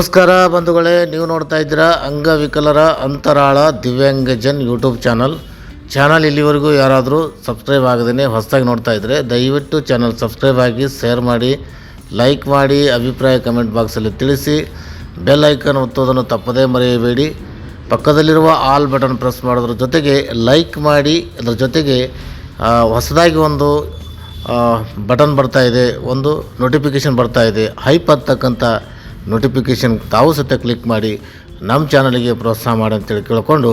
ನಮಸ್ಕಾರ ಬಂಧುಗಳೇ, ನೀವು ನೋಡ್ತಾ ಇದ್ದೀರಾ ಅಂಗವಿಕಲರ ಅಂತರಾಳ ದಿವ್ಯಾಂಗಜನ್ ಯೂಟ್ಯೂಬ್ ಚಾನಲ್. ಚಾನಲ್ ಇಲ್ಲಿವರೆಗೂ ಯಾರಾದರೂ ಸಬ್ಸ್ಕ್ರೈಬ್ ಆಗದೇ ಹೊಸದಾಗಿ ನೋಡ್ತಾ ಇದ್ದರೆ ದಯವಿಟ್ಟು ಚಾನಲ್ ಸಬ್ಸ್ಕ್ರೈಬ್ ಆಗಿ, ಶೇರ್ ಮಾಡಿ, ಲೈಕ್ ಮಾಡಿ, ಅಭಿಪ್ರಾಯ ಕಮೆಂಟ್ ಬಾಕ್ಸಲ್ಲಿ ತಿಳಿಸಿ. ಬೆಲ್ ಐಕನ್ ಒತ್ತೋದನ್ನು ತಪ್ಪದೇ ಮರೆಯಬೇಡಿ. ಪಕ್ಕದಲ್ಲಿರುವ ಆಲ್ ಬಟನ್ ಪ್ರೆಸ್ ಮಾಡೋದ್ರ ಜೊತೆಗೆ ಲೈಕ್ ಮಾಡಿ, ಅದರ ಜೊತೆಗೆ ಹೊಸದಾಗಿ ಒಂದು ಬಟನ್ ಬರ್ತಾ ಇದೆ, ಒಂದು ನೋಟಿಫಿಕೇಷನ್ ಇದೆ. ಹೈಪ್ ಹತ್ತಕ್ಕಂಥ ನೋಟಿಫಿಕೇಷನ್ ತಾವು ಸಹಿತ ಕ್ಲಿಕ್ ಮಾಡಿ ನಮ್ಮ ಚಾನಲಿಗೆ ಪ್ರೋತ್ಸಾಹ ಮಾಡಿ ಅಂತೇಳಿ ಕೇಳಿಕೊಂಡು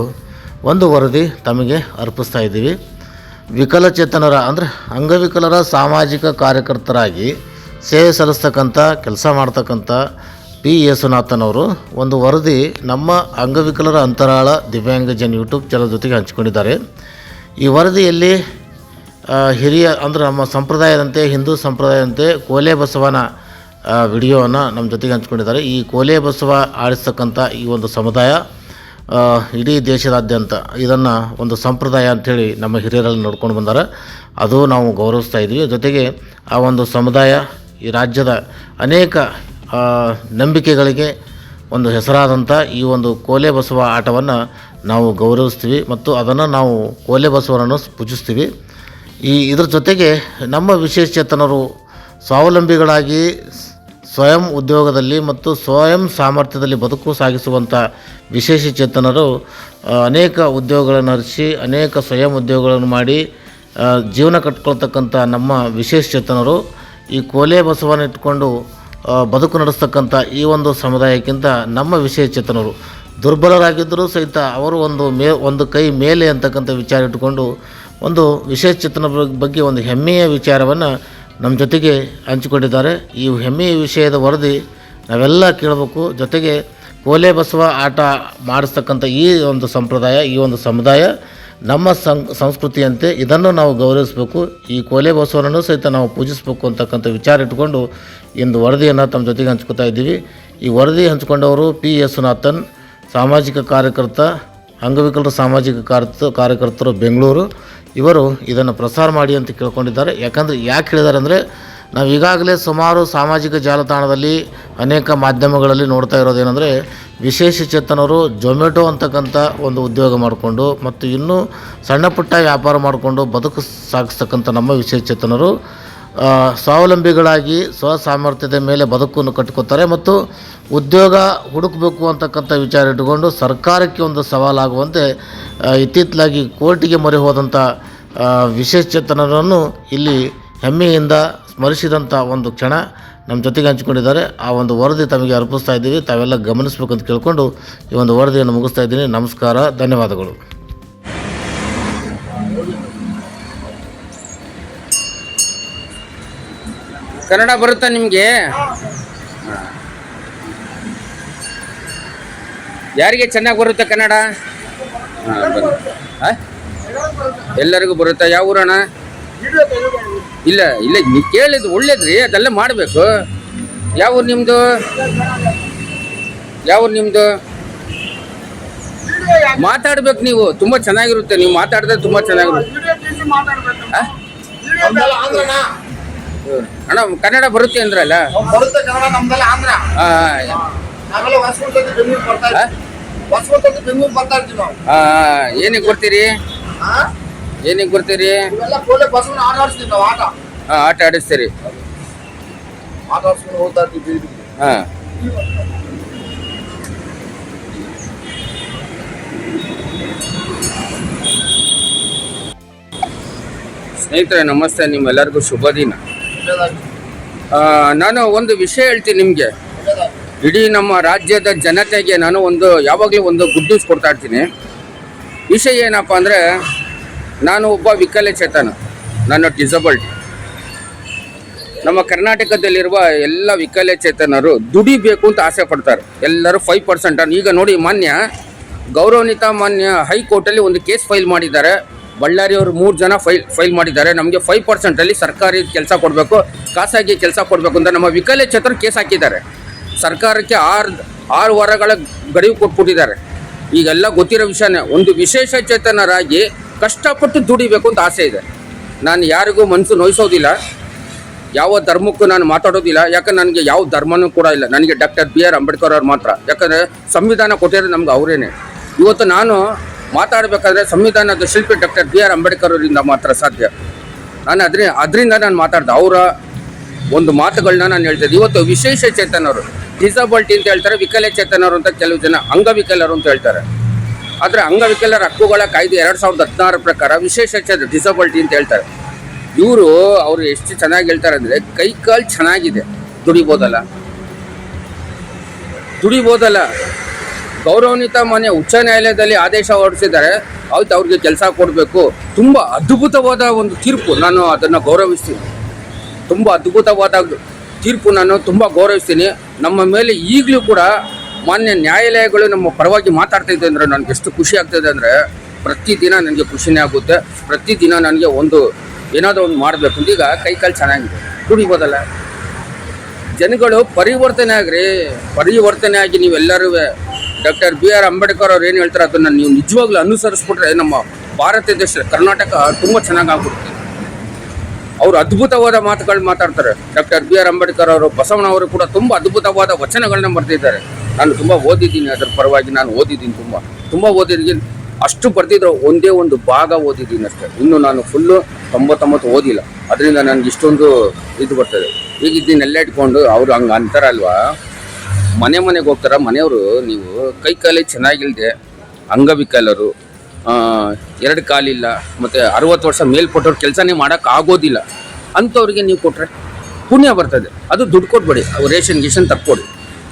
ಒಂದು ವರದಿ ತಮಗೆ ಅರ್ಪಿಸ್ತಾ ಇದ್ದೀವಿ. ವಿಕಲಚೇತನರ ಅಂದರೆ ಅಂಗವಿಕಲರ ಸಾಮಾಜಿಕ ಕಾರ್ಯಕರ್ತರಾಗಿ ಸೇವೆ ಸಲ್ಲಿಸ್ತಕ್ಕಂಥ, ಕೆಲಸ ಮಾಡ್ತಕ್ಕಂಥ ಪಿ ಯೇಸುನಾಥನವರು ಒಂದು ವರದಿ ನಮ್ಮ ಅಂಗವಿಕಲರ ಅಂತರಾಳ ದಿವ್ಯಾಂಗ ಜನ ಯೂಟ್ಯೂಬ್ ಚಾನಲ್ ಜೊತೆಗೆ ಹಂಚಿಕೊಂಡಿದ್ದಾರೆ. ಈ ವರದಿಯಲ್ಲಿ ಹಿರಿಯ ಅಂದರೆ ನಮ್ಮ ಸಂಪ್ರದಾಯದಂತೆ, ಹಿಂದೂ ಸಂಪ್ರದಾಯದಂತೆ ಕೋಲೆ ಬಸವನ ವಿಡಿಯೋವನ್ನು ನಮ್ಮ ಜೊತೆಗೆ ಹಂಚ್ಕೊಂಡಿದ್ದಾರೆ. ಈ ಕೋಲೆ ಬಸವ ಆಡಿಸ್ತಕ್ಕಂಥ ಈ ಒಂದು ಸಮುದಾಯ ಇಡೀ ದೇಶದಾದ್ಯಂತ ಇದನ್ನು ಒಂದು ಸಂಪ್ರದಾಯ ಅಂಥೇಳಿ ನಮ್ಮ ಹಿರಿಯರಲ್ಲಿ ನೋಡ್ಕೊಂಡು ಬಂದಾರೆ. ಅದು ನಾವು ಗೌರವಿಸ್ತಾ ಇದ್ದೀವಿ. ಜೊತೆಗೆ ಆ ಒಂದು ಸಮುದಾಯ ಈ ರಾಜ್ಯದ ಅನೇಕ ನಂಬಿಕೆಗಳಿಗೆ ಒಂದು ಹೆಸರಾದಂಥ ಈ ಒಂದು ಕೋಲೆ ಬಸವ ಆಟವನ್ನು ನಾವು ಗೌರವಿಸ್ತೀವಿ ಮತ್ತು ಅದನ್ನು ನಾವು ಕೋಲೆ ಬಸವನನ್ನು ಪೂಜಿಸ್ತೀವಿ. ಈ ಇದ್ರ ಜೊತೆಗೆ ನಮ್ಮ ವಿಶೇಷ ಚೇತನರು ಸ್ವಾವಲಂಬಿಗಳಾಗಿ ಸ್ವಯಂ ಉದ್ಯೋಗದಲ್ಲಿ ಮತ್ತು ಸ್ವಯಂ ಸಾಮರ್ಥ್ಯದಲ್ಲಿ ಬದುಕು ಸಾಗಿಸುವಂಥ ವಿಶೇಷ ಚೇತನರು ಅನೇಕ ಉದ್ಯೋಗಗಳನ್ನು ಹರಿಸಿ, ಅನೇಕ ಸ್ವಯಂ ಉದ್ಯೋಗಗಳನ್ನು ಮಾಡಿ ಜೀವನ ಕಟ್ಕೊಳ್ತಕ್ಕಂಥ ನಮ್ಮ ವಿಶೇಷ ಚೇತನರು, ಈ ಕೋಲೆ ಬಸವನ ಇಟ್ಕೊಂಡು ಬದುಕು ನಡೆಸ್ತಕ್ಕಂಥ ಈ ಒಂದು ಸಮುದಾಯಕ್ಕಿಂತ ನಮ್ಮ ವಿಶೇಷ ಚೇತನರು. ದುರ್ಬಲರಾಗಿದ್ದರೂ ಸಹಿತ ಅವರು ಒಂದು ಮೇ, ಒಂದು ಕೈ ಮೇಲೆ ಅಂತಕ್ಕಂಥ ವಿಚಾರ ಇಟ್ಟುಕೊಂಡು, ಒಂದು ವಿಶೇಷ ಚೇತನ ಬಗ್ಗೆ ಒಂದು ಹೆಮ್ಮೆಯ ವಿಚಾರವನ್ನು ನಮ್ಮ ಜೊತೆಗೆ ಹಂಚಿಕೊಂಡಿದ್ದಾರೆ. ಈ ಹೆಮ್ಮೆಯ ವಿಷಯದ ವರದಿ ನಾವೆಲ್ಲ ಕೇಳಬೇಕು. ಜೊತೆಗೆ ಕೋಲೆ ಬಸವ ಆಟ ಮಾಡಿಸ್ತಕ್ಕಂಥ ಈ ಒಂದು ಸಂಪ್ರದಾಯ, ಈ ಒಂದು ಸಮುದಾಯ ನಮ್ಮ ಸಂಸ್ಕೃತಿಯಂತೆ ಇದನ್ನು ನಾವು ಗೌರವಿಸಬೇಕು. ಈ ಕೋಲೆ ಬಸವನನ್ನು ಸಹಿತ ನಾವು ಪೂಜಿಸಬೇಕು ಅಂತಕ್ಕಂಥ ವಿಚಾರ ಇಟ್ಕೊಂಡು ಇಂದು ವರದಿಯನ್ನು ತಮ್ಮ ಜೊತೆಗೆ ಹಂಚ್ಕೊತಾ ಇದ್ದೀವಿ. ಈ ವರದಿ ಹಂಚಿಕೊಂಡವರು ಪಿ. ಯೇಸುನಾಥನ್, ಸಾಮಾಜಿಕ ಕಾರ್ಯಕರ್ತ, ಅಂಗವಿಕಲರ ಸಾಮಾಜಿಕ ಕಾರ್ಯ ಕಾರ್ಯಕರ್ತರು ಬೆಂಗಳೂರು. ಇವರು ಇದನ್ನು ಪ್ರಸಾರ ಮಾಡಿ ಅಂತ ಕೇಳ್ಕೊಂಡಿದ್ದಾರೆ. ಯಾಕಂದರೆ ಯಾಕೆ ಹೇಳಿದ್ದಾರೆ ಅಂದರೆ ನಾವು ಈಗಾಗಲೇ ಸುಮಾರು ಸಾಮಾಜಿಕ ಜಾಲತಾಣದಲ್ಲಿ ಅನೇಕ ಮಾಧ್ಯಮಗಳಲ್ಲಿ ನೋಡ್ತಾ ಇರೋದೇನೆಂದರೆ ವಿಶೇಷ ಚೇತನರು ಜೊಮೆಟೊ ಅಂತಕ್ಕಂಥ ಒಂದು ಉದ್ಯೋಗ ಮಾಡಿಕೊಂಡು ಮತ್ತು ಇನ್ನೂ ಸಣ್ಣ ಪುಟ್ಟ ವ್ಯಾಪಾರ ಮಾಡಿಕೊಂಡು ಬದುಕು ಸಾಗಿಸ್ತಕ್ಕಂಥ ನಮ್ಮ ವಿಶೇಷ ಚೇತನರು ಸ್ವಾವಲಂಬಿಗಳಾಗಿ ಸ್ವಸಾಮರ್ಥ್ಯದ ಮೇಲೆ ಬದುಕನ್ನು ಕಟ್ಕೋತಾರೆ ಮತ್ತು ಉದ್ಯೋಗ ಹುಡುಕಬೇಕು ಅಂತಕ್ಕಂಥ ವಿಚಾರ ಇಟ್ಟುಕೊಂಡು ಸರ್ಕಾರಕ್ಕೆ ಒಂದು ಸವಾಲಾಗುವಂತೆ ಇತ್ತಿತ್ತಲಾಗಿ ಕೋರ್ಟಿಗೆ ಮೊರೆ ಹೋದಂಥ ವಿಶೇಷಚೇತನರನ್ನು ವಿಶೇಷ ಚೇತನರನ್ನು ಇಲ್ಲಿ ಹೆಮ್ಮೆಯಿಂದ ಸ್ಮರಿಸಿದಂಥ ಒಂದು ಕ್ಷಣ ನಮ್ಮ ಜೊತೆಗೆ ಹಂಚಿಕೊಂಡಿದ್ದಾರೆ. ಆ ಒಂದು ವರದಿ ತಮಗೆ ಅರ್ಪಿಸ್ತಾ ಇದ್ದೀವಿ. ತಾವೆಲ್ಲ ಗಮನಿಸಬೇಕು ಅಂತ ಕೇಳಿಕೊಂಡು ಈ ಒಂದು ವರದಿಯನ್ನು ಮುಗಿಸ್ತಾ ಇದ್ದೀನಿ. ನಮಸ್ಕಾರ. ಧನ್ಯವಾದಗಳು. ಕನ್ನಡ ಬರುತ್ತಾ ನಿಮಗೆ? ಯಾರಿಗೆ ಚೆನ್ನಾಗಿ ಬರುತ್ತೆ ಕನ್ನಡ? ಹಾ, ಎಲ್ಲರಿಗೂ ಬರುತ್ತಾ? ಯಾವ ಊರಣ ಇಲ್ಲ ಇಲ್ಲ ನೀವು ಕೇಳಿದ್ದು ಒಳ್ಳೇದ್ರಿ ಅದೆಲ್ಲ ಮಾಡಬೇಕು. ಯಾವ ಊರು ನಿಮ್ಮದು ಯಾವ ಊರು ನಿಮ್ಮದು ಮಾತಾಡ್ಬೇಕು ನೀವು ತುಂಬಾ ಚೆನ್ನಾಗಿರುತ್ತೆ ನೀವು ಮಾತಾಡಿದ್ರೆ ತುಂಬಾ ಚೆನ್ನಾಗಿರುತ್ತೆ? ಅಣ್ಣ ಕನ್ನಡ ಬರುತ್ತೆ ಅಂದ್ರಲ್ಲ? ಬರುತ್ತೆ ಕನ್ನಡ ನಮ್ದೆಲ್ಲ ಆಂಧ್ರ. ನಾವೆಲ್ಲ ಹೊಸಕೋಟೆ ಬೆಂಗಳೂರು ಬರ್ತಾ ಹೊಸಕೋಟೆ ಬೆಂಗಳೂರು ಬರ್ತಾ ಇರ್ತೀವಿ ನಾವು. ಏನಿಗೆ ಆ? ಏನಿಗೆ ಬರ್ತೀರಿ ಇವೆಲ್ಲ ಕೋಲೆ ಬಸವನ ಆಟ ಆಡಿಸ್ತೀವಿ ನಾವು ಆಟ. ಆಡಿಸ್ತೀರಿ. ಆಟ ಆಡಿಸ್ಕೊಂಡು ಹೋಗ್ತಾ ಇರ್ತೀವಿ ಬೀದಿಗೆ. ಹಾ ಸ್ನೇಹಿತರೆ ನಮಸ್ತೆ. ನಿಮ್ಮೆಲ್ಲರಿಗೂ ಶುಭ ದಿನ. ನಾನು ಒಂದು ವಿಷಯ ಹೇಳ್ತೀನಿ ನಿಮಗೆ. ಇಡೀ ನಮ್ಮ ರಾಜ್ಯದ ಜನತೆಗೆ ನಾನು ಒಂದು, ಯಾವಾಗಲೂ ಒಂದು ಗುಡ್ ನ್ಯೂಸ್ ಕೊಡ್ತಾ ಇರ್ತೀನಿ. ವಿಷಯ ಏನಪ್ಪ ಅಂದರೆ, ನಾನು ಒಬ್ಬ ವಿಕಲಚೇತನ, ನಾನು ಡಿಸಬಲ್ಡ್ ನಮ್ಮ ಕರ್ನಾಟಕದಲ್ಲಿರುವ ಎಲ್ಲ ವಿಕಲಚೇತನರು ದುಡಿಬೇಕು ಅಂತ ಆಸೆ ಪಡ್ತಾರೆ. ಎಲ್ಲರೂ ಫೈವ್ ಪರ್ಸೆಂಟ್ ಈಗ ನೋಡಿ ಮಾನ್ಯ, ಗೌರವಾನ್ವಿತ ಮಾನ್ಯ ಹೈಕೋರ್ಟಲ್ಲಿ ಒಂದು ಕೇಸ್ ಫೈಲ್ ಮಾಡಿದ್ದಾರೆ. ಬಳ್ಳಾರಿಯವರು ಮೂರು ಜನ ಫೈಲ್ ಫೈಲ್ ಮಾಡಿದ್ದಾರೆ. ನಮಗೆ ಫೈವ್ ಪರ್ಸೆಂಟಲ್ಲಿ ಸರ್ಕಾರಿ ಕೆಲಸ ಕೊಡಬೇಕು, ಖಾಸಗಿ ಕೆಲಸ ಕೊಡಬೇಕು ಅಂತ ನಮ್ಮ ವಿಕಲಚೇತರು ಕೇಸ್ ಹಾಕಿದ್ದಾರೆ. ಸರ್ಕಾರಕ್ಕೆ ಆರು ಆರು ವಾರಗಳ ಗಡಿವು ಕೊಟ್ಬಿಟ್ಟಿದ್ದಾರೆ. ಈಗೆಲ್ಲ ಗೊತ್ತಿರೋ ವಿಷಯನೇ, ಒಂದು ವಿಶೇಷ ಚೇತನರಾಗಿ ಕಷ್ಟಪಟ್ಟು ದುಡಿಬೇಕು ಅಂತ ಆಸೆ ಇದೆ. ನಾನು ಯಾರಿಗೂ ಮನಸ್ಸು ನೋಯಿಸೋದಿಲ್ಲ. ಯಾವ ಧರ್ಮಕ್ಕೂ ನಾನು ಮಾತಾಡೋದಿಲ್ಲ. ಯಾಕಂದ್ರೆ ನನಗೆ ಯಾವ ಧರ್ಮನೂ ಕೂಡ ಇಲ್ಲ. ನನಗೆ ಡಾಕ್ಟರ್ ಬಿ ಆರ್ ಅಂಬೇಡ್ಕರ್ ಅವ್ರು ಮಾತ್ರ. ಯಾಕಂದರೆ ಸಂವಿಧಾನ ಕೊಟ್ಟಿರೋದು ನಮ್ಗೆ ಅವರೇನೆ. ಇವತ್ತು ನಾನು ಮಾತಾಡಬೇಕಾದ್ರೆ ಸಂವಿಧಾನದ ಶಿಲ್ಪಿ ಡಾಕ್ಟರ್ ಬಿ ಆರ್ ಅಂಬೇಡ್ಕರ್ ಅವರಿಂದ ಮಾತ್ರ ಸಾಧ್ಯ. ನಾನು ಅದ್ರ ಅದರಿಂದ ನಾನು ಮಾತಾಡ್ದೆ. ಅವರ ಒಂದು ಮಾತುಗಳನ್ನ ನಾನು ಹೇಳ್ತಿದ್ದೆ. ಇವತ್ತು ವಿಶೇಷ ಚೇತನರು ಡಿಸಬಲ್ಟಿ ಅಂತ ಹೇಳ್ತಾರೆ ವಿಕಲಚೇತನರು ಅಂತ ಕೆಲವು ಜನ ಅಂಗವಿಕಲರು ಅಂತ ಹೇಳ್ತಾರೆ. ಆದರೆ ಅಂಗವಿಕಲರ ಹಕ್ಕುಗಳ ಕಾಯ್ದೆ ಎರಡು ಸಾವಿರದ ಹದಿನಾರು ಪ್ರಕಾರ ವಿಶೇಷ ಚೇತನ, ಡಿಸಬಲ್ಟಿ ಅಂತ ಹೇಳ್ತಾರೆ. ಇವರು ಅವರು ಎಷ್ಟು ಚೆನ್ನಾಗಿ ಹೇಳ್ತಾರೆ ಅಂದರೆ ಕೈ ಕಾಲು ಚೆನ್ನಾಗಿದೆ. ದುಡಿಬೋದಲ್ಲ. ದುಡಿಬೋದಲ್ಲ. ಗೌರವಾನ್ವಿತ ಮನೆ ಉಚ್ಚ ನ್ಯಾಯಾಲಯದಲ್ಲಿ ಆದೇಶ ಹೊರಡಿಸಿದ್ದಾರೆ. ಅವತ್ತು ಅವ್ರಿಗೆ ಕೆಲಸ ಕೊಡಬೇಕು. ತುಂಬ ಅದ್ಭುತವಾದ ಒಂದು ತೀರ್ಪು ನಾನು ಅದನ್ನು ಗೌರವಿಸ್ತೀನಿ. ತುಂಬ ಅದ್ಭುತವಾದ ತೀರ್ಪು ನಾನು ತುಂಬ ಗೌರವಿಸ್ತೀನಿ. ನಮ್ಮ ಮೇಲೆ ಈಗಲೂ ಕೂಡ ಮಾನ್ಯ ನ್ಯಾಯಾಲಯಗಳು ನಮ್ಮ ಪರವಾಗಿ ಮಾತಾಡ್ತಾ ಇದೆ ಅಂದರೆ ನನಗೆ ಎಷ್ಟು ಖುಷಿ ಆಗ್ತದೆ ಅಂದರೆ ಪ್ರತಿದಿನ ನನಗೆ ಖುಷಿನೇ ಆಗುತ್ತೆ. ಪ್ರತಿದಿನ ನನಗೆ ಒಂದು ಏನಾದರೂ ಒಂದು ಮಾಡಬೇಕು. ಈಗ ಕೈ ಕಾಲು ಚೆನ್ನಾಗಿದೆ. ದುಡಿಬೋದಲ್ಲ? ಜನಗಳು ಪರಿವರ್ತನೆ ಆಗ್ರಿ. ಪರಿವರ್ತನೆ ಆಗಿ ನೀವೆಲ್ಲರೂ ಡಾಕ್ಟರ್ ಬಿ ಆರ್ ಅಂಬೇಡ್ಕರ್ ಅವ್ರು ಏನು ಹೇಳ್ತಾರೆ ಅದನ್ನು ನೀವು ನಿಜವಾಗ್ಲೂ ಅನುಸರಿಸ್ಬಿಟ್ರೆ ನಮ್ಮ ಭಾರತ ದೇಶ, ಕರ್ನಾಟಕ ತುಂಬ ಚೆನ್ನಾಗಿ ಆಗ್ಬಿಡುತ್ತೆ. ಅವರು ಅದ್ಭುತವಾದ ಮಾತುಗಳು ಮಾತಾಡ್ತಾರೆ. ಡಾಕ್ಟರ್ ಬಿ ಆರ್ ಅಂಬೇಡ್ಕರ್ ಅವರು ಬಸವಣ್ಣವರು ಕೂಡ ತುಂಬ ಅದ್ಭುತವಾದ ವಚನಗಳನ್ನ ಬರೆದಿದ್ದಾರೆ. ನಾನು ತುಂಬ ಓದಿದ್ದೀನಿ, ಅದರ ಪರವಾಗಿ ನಾನು ಓದಿದ್ದೀನಿ ತುಂಬ. ತುಂಬ ಓದಿದ್ದೀನಿ. ಅಷ್ಟು ಬರ್ತಿದ್ರು ಒಂದೇ ಒಂದು ಭಾಗ ಓದಿದ್ದೀನಿ ಅಷ್ಟೇ. ಇನ್ನು ನಾನು ಫುಲ್ಲು ತೊಂಬತ್ತೊಂಬತ್ತು ಓದಿಲ್ಲ. ಅದರಿಂದ ನನಗೆ ಇಷ್ಟೊಂದು ಇದು ಬರ್ತದೆ. ಈಗ ಇದನ್ನೆಲ್ಲ ಇಟ್ಕೊಂಡು ಅವರು ಹಂಗೆ ಅಂತಾರಲ್ವಾ? ಮನೆ ಮನೆಗೆ ಹೋಗ್ತಾರ, ಮನೆಯವರು ನೀವು ಕೈ ಕಾಲೇ ಚೆನ್ನಾಗಿಲ್ಲದೆ ಅಂಗವಿಕಲರು ಎರಡು ಕಾಲಿಲ್ಲ, ಮತ್ತು ಅರುವತ್ತು ವರ್ಷ ಮೇಲ್ಪಟ್ಟವ್ರು ಕೆಲಸನೇ ಮಾಡೋಕ್ಕಾಗೋದಿಲ್ಲ ಅಂಥವ್ರಿಗೆ ನೀವು ಕೊಟ್ಟರೆ ಪುಣ್ಯ ಬರ್ತದೆ. ಅದು ದುಡ್ಡು ಕೊಟ್ಬೇಡಿ ರೇಷನ್ ಗೀಷನ್ ತಕ್ಕೊಡಿ.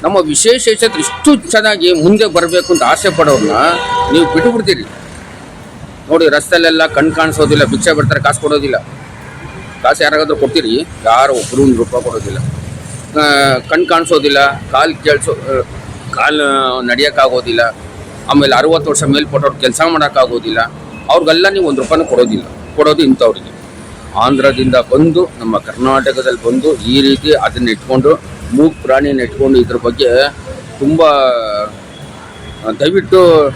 ನಮ್ಮ ವಿಶೇಷ ಇಷ್ಟು ಚೆನ್ನಾಗಿ ಮುಂದೆ ಬರಬೇಕು ಅಂತ ಆಸೆ ಪಡೋರನ್ನ ನೀವು ಬಿಟ್ಟುಬಿಡ್ತೀರಿ ನೋಡಿ, ರಸ್ತೆಲೆಲ್ಲ ಕಣ್ ಕಾಣಿಸೋದಿಲ್ಲ, ಭಿಕ್ಷೆ ಬರ್ತಾರೆ, ಕಾಸು ಕೊಡೋದಿಲ್ಲ. ಕಾಸು ಯಾರಾಗಾದ್ರೂ ಕೊಡ್ತೀರಿ, ಯಾರು ಒಬ್ಬರು ಒಂದು ರೂಪಾಯಿ ಕೊಡೋದಿಲ್ಲ. ಆ, ಕಣ್ ಕಾಣಿಸೋದಿಲ್ಲ ಕಾಲು ಕೇಳಿಸೋ ಕಾಲು ನಡೆಯೋಕ್ಕಾಗೋದಿಲ್ಲ. ಆಮೇಲೆ ಅರವತ್ತು ವರ್ಷ ಮೇಲ್ಪಟ್ಟವ್ರು ಕೆಲಸ ಮಾಡೋಕ್ಕಾಗೋದಿಲ್ಲ. ಅವ್ರಿಗೆಲ್ಲ ನೀವು ಒಂದು ರೂಪಾಯಿ ಕೊಡೋದಿಲ್ಲ. ಕೊಡೋದು ಇಂಥವ್ರಿಗೆ. ಆಂಧ್ರದಿಂದ ಬಂದು ನಮ್ಮ ಕರ್ನಾಟಕದಲ್ಲಿ ಬಂದು ಈ ರೀತಿ ಅದನ್ನ ಇಟ್ಕೊಂಡು ಮೂಗ್ ಪ್ರಾಣಿನ ಇಟ್ಕೊಂಡು ಇದ್ರ ಬಗ್ಗೆ ತುಂಬ ದಯವಿಟ್ಟು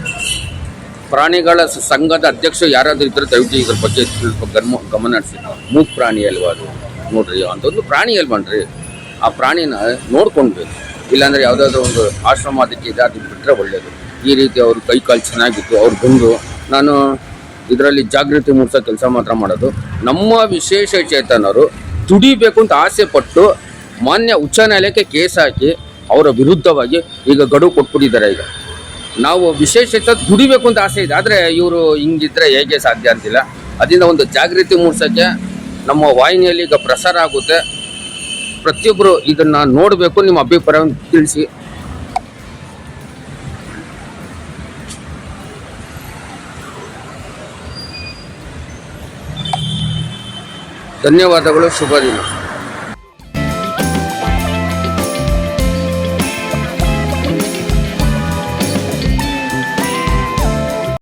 ಪ್ರಾಣಿಗಳ ಸಂಘದ ಅಧ್ಯಕ್ಷ ಯಾರಾದರೂ ಇದ್ದರೆ ದಯವಿಟ್ಟು ಇದ್ರ ಬಗ್ಗೆ ಸ್ವಲ್ಪ ಗಮನ ಗಮನ ಹರಿಸಿ. ಮೂಗು ಪ್ರಾಣಿ ಅಲ್ವಾ ಅದು? ನೋಡ್ರಿ ಒಂದು ಪ್ರಾಣಿ ಅಲ್ವನ್ರಿ. ಆ ಪ್ರಾಣಿನ ನೋಡ್ಕೊಳ್ಬೇಕು ಇಲ್ಲಾಂದ್ರೆ ಯಾವುದಾದ್ರೂ ಒಂದು ಆಶ್ರಮ ಅದಕ್ಕೆ ಇದೆ ಅದಕ್ಕೆ ಬಿಟ್ಟರೆ ಒಳ್ಳೆಯದು ಈ ರೀತಿ ಅವರು ಕೈ ಕಾಲು ಚೆನ್ನಾಗಿತ್ತು, ಅವ್ರು ಬಂದು ನಾನು ಇದರಲ್ಲಿ ಜಾಗೃತಿ ಮೂಡಿಸೋ ಕೆಲಸ ಮಾತ್ರ ಮಾಡೋದು. ನಮ್ಮ ವಿಶೇಷ ಚೇತನರು ದುಡಿಬೇಕು ಅಂತ ಆಸೆ ಪಟ್ಟು ಮಾನ್ಯ ಉಚ್ಚ ನ್ಯಾಯಾಲಯಕ್ಕೆ ಕೇಸ್ ಹಾಕಿ ಅವರ ವಿರುದ್ಧವಾಗಿ ಈಗ ಗಡುವು ಕೊಟ್ಬಿಟ್ಟಿದ್ದಾರೆ ಈಗ. ನಾವು ವಿಶೇಷತೆ ದುಡಿಬೇಕು ಅಂತ ಆಸೆ ಇದೆ. ಆದರೆ ಇವರು ಹಿಂಗಿದ್ರೆ ಹೇಗೆ ಸಾಧ್ಯ ಅಂತಿಲ್ಲ. ಅದರಿಂದ ಒಂದು ಜಾಗೃತಿ ಮೂಡಿಸೋಕ್ಕೆ ನಮ್ಮ ವಾಹಿನಿಯಲ್ಲಿ ಈಗ ಪ್ರಸಾರ ಆಗುತ್ತೆ. ಪ್ರತಿಯೊಬ್ಬರು ಇದನ್ನ ನೋಡಬೇಕು ನಿಮ್ಮ ಅಭಿಪ್ರಾಯವನ್ನು ತಿಳಿಸಿ. ಧನ್ಯವಾದಗಳು ಶುಭ ದಿನ.